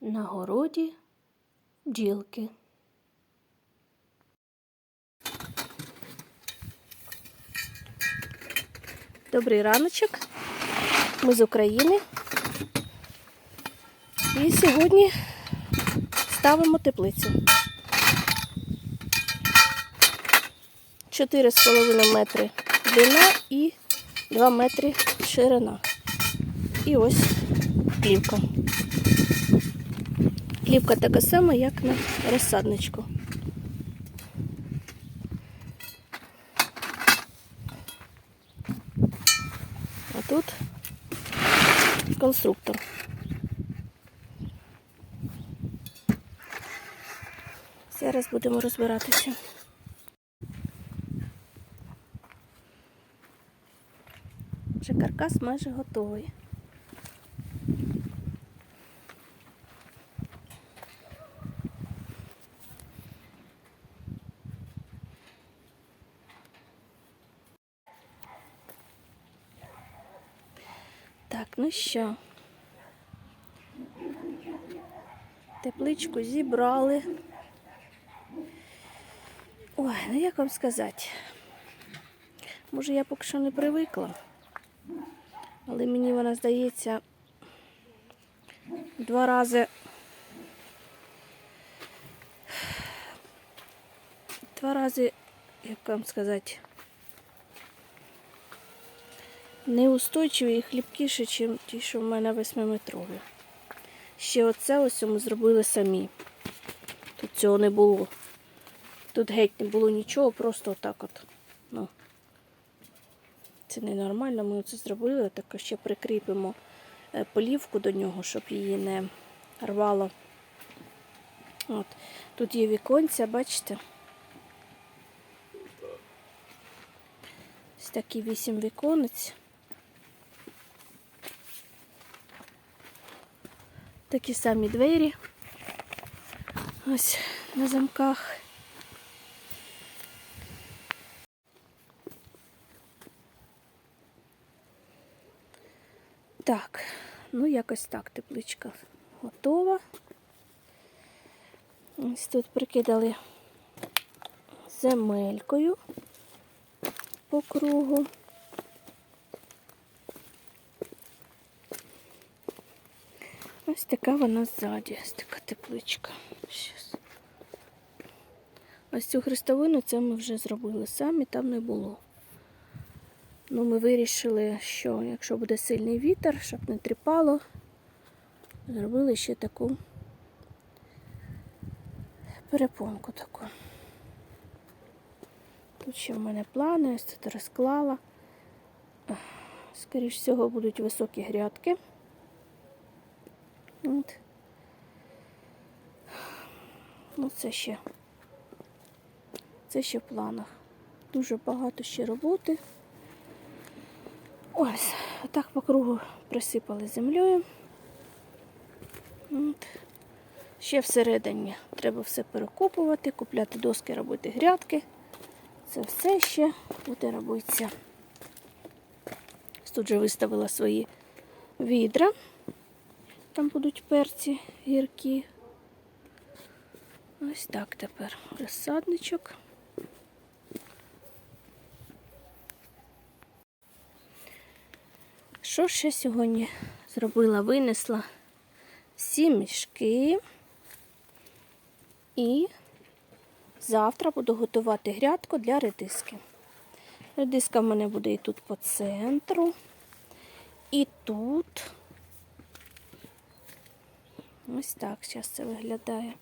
На городі бджілки. Добрий раночок. Ми з України. І сьогодні ставимо теплицю. 4,5 метри длина і 2 метри ширина. І ось плівка. Плівка така сама, як на розсадничку. А тут конструктор. Зараз будемо розбиратися. Вже каркас майже готовий. Так, ну що? Тепличку зібрали. Ой, ну як вам сказати? Може, я поки що не привикла, але мені вона здається два рази. Два рази, як вам сказати, неустойчиві і хлібкіші, ніж ті, що в мене восьмиметрові. Ще оце ось ми зробили самі. Тут цього не було. Тут геть не було нічого, просто отак от. Ну. Це ненормально, ми це зробили, так ще прикріпимо е, полівку до нього, щоб її не рвало. От. Тут є віконця, бачите? Ось такі вісім віконець. Такі самі двері. Ось на замках. Так, ну якось так тепличка готова. Ось тут прикидали земелькою по кругу. Ось така вона ззаді, ось така тепличка. Щас. Ось цю хрестовину це ми вже зробили самі, там не було. Ну, ми вирішили, що якщо буде сильний вітер, щоб не тріпало, зробили ще таку перепонку таку. Тут ще в мене плани, ось тут розклала. Скоріше всього будуть високі грядки. От. Ну, це ще. Це ще в планах. Дуже багато ще роботи. Ось, так по кругу присипали землею. От. Ще всередині треба все перекопувати, купляти доски, робити грядки. Це все ще буде робитися. Тут же виставила свої відра. Там будуть перці гіркі. Ось так тепер розсадничок. Що ще сьогодні зробила? Винесла всі мішки і завтра буду готувати грядку для редиски. Редиска в мене буде і тут по центру, і тут. Ось так зараз це виглядає.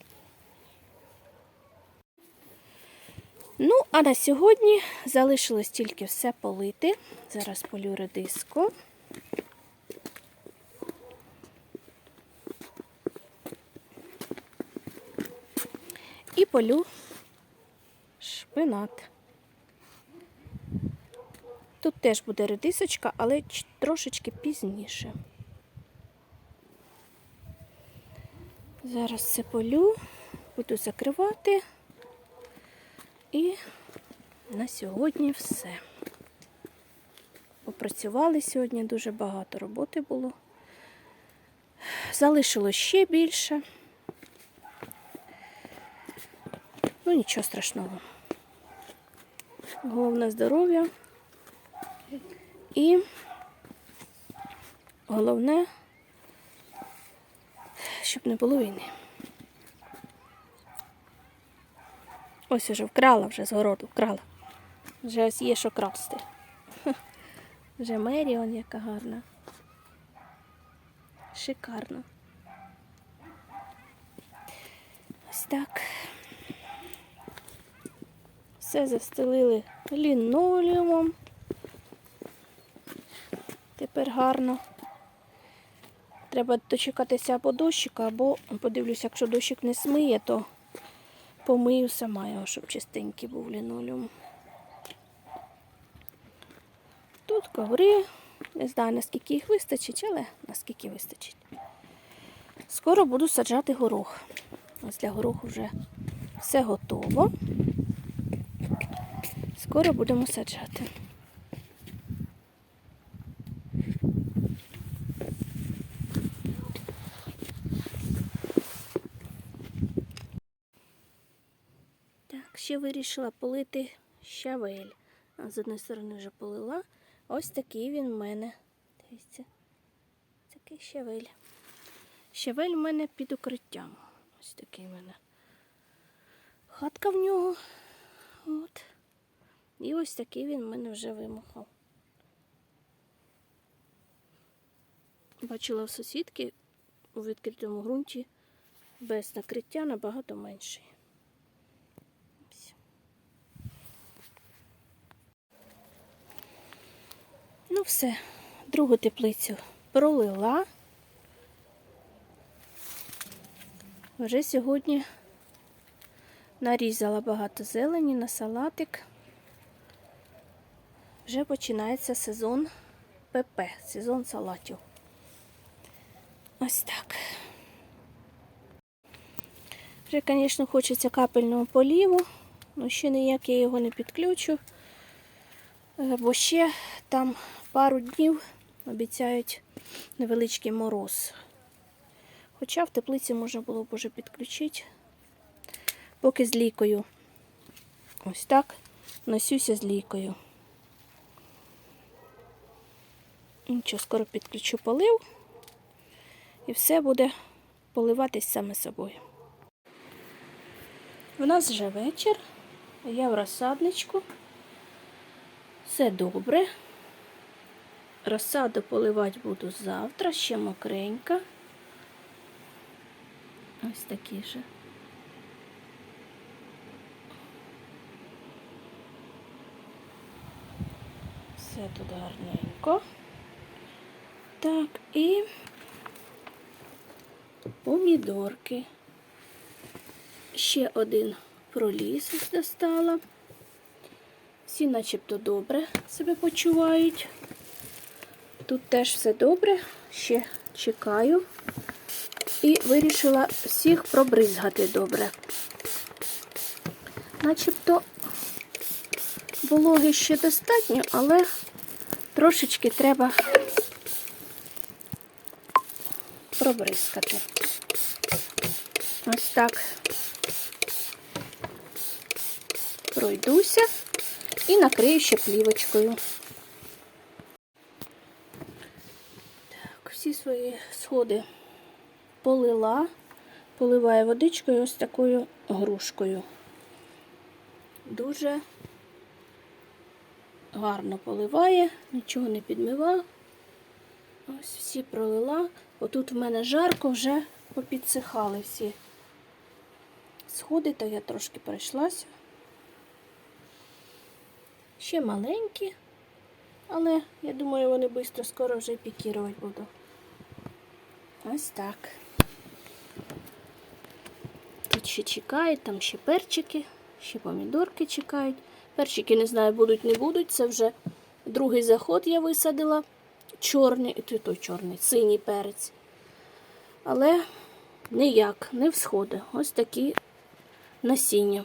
Ну, а на сьогодні залишилось тільки все полити. Зараз полю редиску. І полю шпинат. Тут теж буде редисочка, але трошечки пізніше. Зараз це полю, буду закривати. І на сьогодні все. Попрацювали сьогодні, дуже багато роботи було. залишилось ще більше. Ну, нічого страшного. Головне здоров'я. І головне, щоб не було війни. Ось уже вкрала вже з городу, вкрала. Вже ось є що красти. Вже Меріон яка гарна. Шикарно. Ось так. Все застелили лінолеумом. Тепер гарно. Треба дочекатися або дощика, або подивлюся, якщо дощик не смиє, то помию сама його, щоб чистенький був лінолеум. Тут коври. Не знаю, наскільки їх вистачить, але наскільки вистачить. Скоро буду саджати горох. Ось для гороху вже все готово. Скоро будемо саджати. Так, ще вирішила полити щавель. З однієї сторони вже полила. Ось такий він в мене. Дивіться. Такий щавель. Щавель в мене під укриттям. Ось такий в мене. Хатка в нього. От. І ось такий він в мене вже вимахав. Бачила в сусідки у відкритому ґрунті без накриття набагато менший. Ну все, другу теплицю пролила. Вже сьогодні нарізала багато зелені на салатик. Вже починається сезон ПП, сезон салатів. Ось так. Вже, звісно, хочеться капельного поліву, але ще ніяк я його не підключу, Е, бо ще там пару днів обіцяють невеличкий мороз. Хоча в теплиці можна було б уже підключити, поки з лікою. Ось так носюся з лікою. Нічого, скоро підключу полив і все буде поливатись саме собою. У нас вже вечір, я в розсадничку. Все добре. Розсаду поливати буду завтра, ще мокренька. Ось такі же. Все тут гарненько. Так, і помідорки. Ще один проліз достала. Всі начебто добре себе почувають. Тут теж все добре, ще чекаю. І вирішила всіх пробризгати добре. Начебто вологи ще достатньо, але трошечки треба пробризкати. Ось так пройдуся і накрию ще плівочкою. Так, всі свої сходи полила, поливаю водичкою ось такою грушкою. Дуже гарно поливає, нічого не підмивав. Ось всі пролила. Отут в мене жарко вже попідсихали всі сходи, то я трошки пройшлася. Ще маленькі, але я думаю, вони швидко скоро вже пікірувати буду. Ось так. Тут ще чекають, там ще перчики, ще помідорки чекають. Перчики, не знаю, будуть, не будуть. Це вже другий заход я висадила. Чорний, той, той чорний, синій перець. Але ніяк, не всходи. Ось такі насіння.